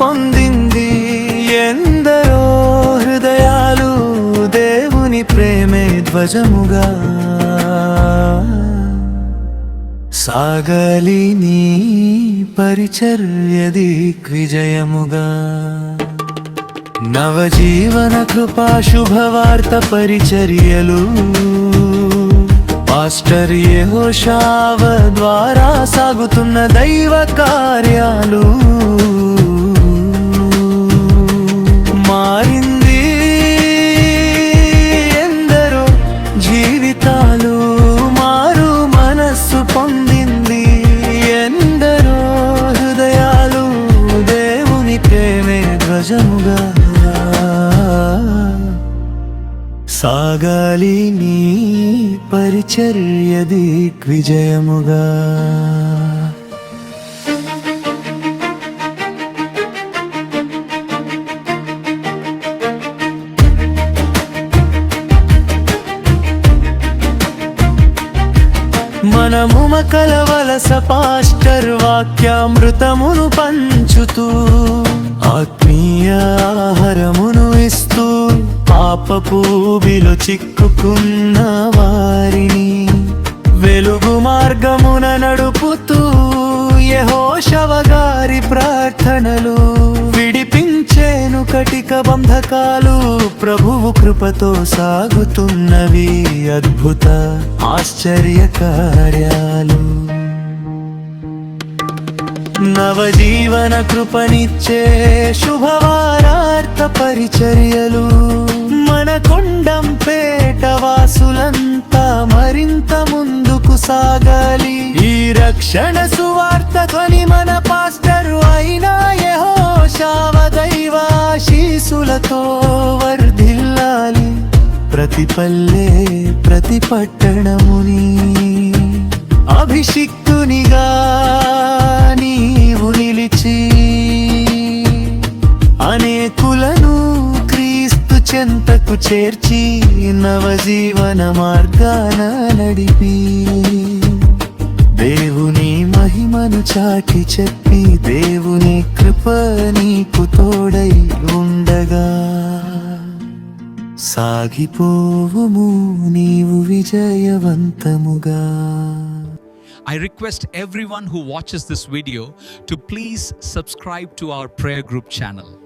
పొందింది ఎందరో హృదయాలు దేవుని ప్రేమే ధ్వజముగా. సాగలి నీ పరిచర్యది విజయముగా నవజీవన కృపా శుభవార్త పరిచర్యలు. పాస్టర్ యెహోషావ ద్వారా సాగుతున్న దైవ కార్యాలు. ధ్వజముగా సాగాలి నీ పరిచర్య దిగ్విజయముగా. మనము కలవలస పాస్టర్ వాక్యామృతమును పంచుతూ ఆత్మీయ ఆహారమును ఇస్తూ పాపపూబిలో చిక్కుకున్న వారిని. వెలుగు మార్గమున నడుపుతూ యహోషవగారి ప్రార్థనలు విడిపించేను కటిక బంధకాలు ప్రభువు కృపతో సాగుతున్నవి అద్భుత ఆశ్చర్య కార్యాలు నవజీవన కృపనిచ్చే శుభవారార్థ పరిచర్యలు. మన కొండం పేట వాసులంతా మరింత ముందుకు సాగాలి. ఈ రక్షణ సువార్త ధ్వని మన పాస్టర్ అయినా యెహోషావ దైవాశీసులతో వర్ధిల్లాలి. ప్రతి పల్లె ప్రతి పట్టణముని అభిషిక్తునిగా అనేకులను క్రీస్తు చెంతకు చేర్చి నవజీవన మార్గాన నడిపి దేవుని మహిమను చాటి చెప్పి దేవుని కృప నీకు తోడై ఉండగా సాగిపోవుము నీవు విజయవంతముగా I request everyone who watches this video to please subscribe to our prayer group channel.